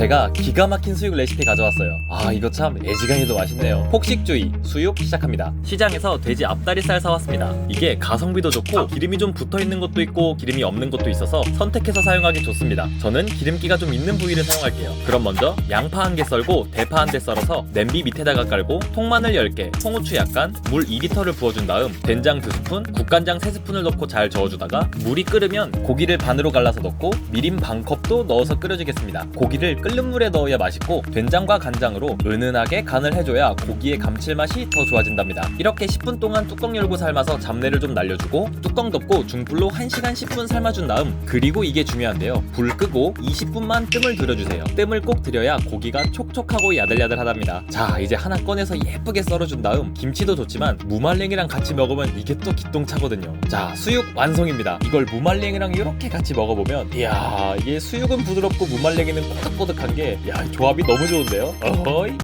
제가 기가 막힌 수육 레시피 가져왔어요. 아 이거 참 애지간히도 맛있네요. 폭식주의 수육 시작합니다. 시장에서 돼지 앞다리살 사왔습니다. 이게 가성비도 좋고 기름이 좀 붙어 있는 것도 있고 기름이 없는 것도 있어서 선택해서 사용하기 좋습니다. 저는 기름기가 좀 있는 부위를 사용할게요. 그럼 먼저 양파 한 개 썰고 대파 한 대 썰어서 냄비 밑에다가 깔고 통마늘 10개, 통후추 약간, 물 2리터를 부어준 다음 된장 2스푼, 국간장 3스푼을 넣고 잘 저어주다가 물이 끓으면 고기를 반으로 갈라서 넣고 미림 반 컵도 넣어서 끓여주겠습니다. 고기를 끓는 물에 넣어야 맛있고 된장과 간장으로 은은하게 간을 해줘야 고기의 감칠맛이 더 좋아진답니다. 이렇게 10분 동안 뚜껑 열고 삶아서 잡내를 좀 날려주고 뚜껑 덮고 중불로 1시간 10분 삶아준 다음 그리고 이게 중요한데요. 불 끄고 20분만 뜸을 들여주세요. 뜸을 꼭 들여야 고기가 촉촉하고 야들야들하답니다. 자 이제 하나 꺼내서 예쁘게 썰어준 다음 김치도 좋지만 무말랭이랑 같이 먹으면 이게 또 기똥차거든요. 자 수육 완성입니다. 이걸 무말랭이랑 이렇게 같이 먹어보면 이야 이게 수육은 부드럽고 무말랭이는 꼬득꼬득 한 게 야, 조합이 너무 좋은데요? 어허이.